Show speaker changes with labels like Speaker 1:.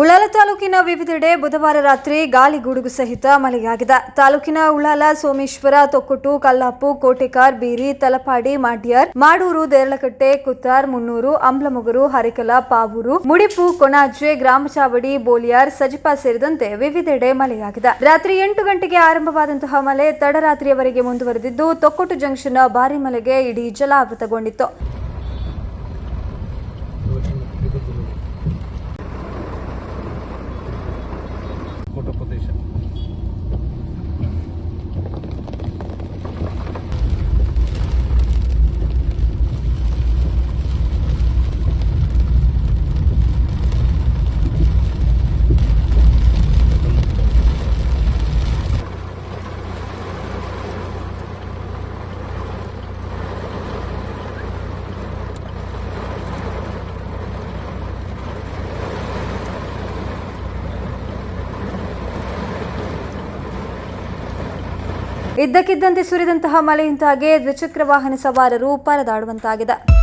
Speaker 1: ಉಳ್ಳಾಲ ತಾಲೂಕಿನ ವಿವಿಧೆಡೆ ಬುಧವಾರ ರಾತ್ರಿ ಗಾಳಿ ಗುಡುಗು ಸಹಿತ ಮಳೆಯಾಗಿದೆ. ತಾಲೂಕಿನ ಉಳ್ಳಾಲ, ಸೋಮೇಶ್ವರ ತೊಕ್ಕೊಟ್ಟು ಕಲ್ಲಾಪು, ಕೋಟೆಕಾರ್, ಬೀರಿ, ತಲಪಾಡಿ, ಮಾಡ್ಯಾರ್, ಮಾಡೂರು ದೇರಳಕಟ್ಟೆ ಕುತ್ತಾರ್, ಮುನ್ನೂರು, ಅಂಬ್ಲಮೊಗರು, ಹರಿಕಲ, ಪಾವೂರು, ಮುಡಿಪು, ಕೊಣಾಜೆ ಗ್ರಾಮಚಾವಡಿ ಬೋಲಿಯಾರ್, ಸಜಿಪ ಸೇರಿದಂತೆ ವಿವಿಧೆಡೆ ಮಳೆಯಾಗಿದೆ. ರಾತ್ರಿ ಎಂಟು ಗಂಟೆಗೆ ಆರಂಭವಾದಂತಹ ಮಳೆ ತಡರಾತ್ರಿಯವರೆಗೆ ಮುಂದುವರೆದಿದ್ದು ತೊಕ್ಕೊಟ್ಟು ಜಂಕ್ಷನ್ ಭಾರಿ ಮಳೆಗೆ ಇಡೀ ಜಲಾವೃತಗೊಂಡಿತ್ತು. ಇದ್ದಕ್ಕಿದ್ದಂತೆ ಸುರಿದಂತಹ ಮಳೆಯಿಂದಾಗಿ ದ್ವಿಚಕ್ರ ವಾಹನ ಸವಾರರು ಪರದಾಡುವಂತಾಗಿದೆ.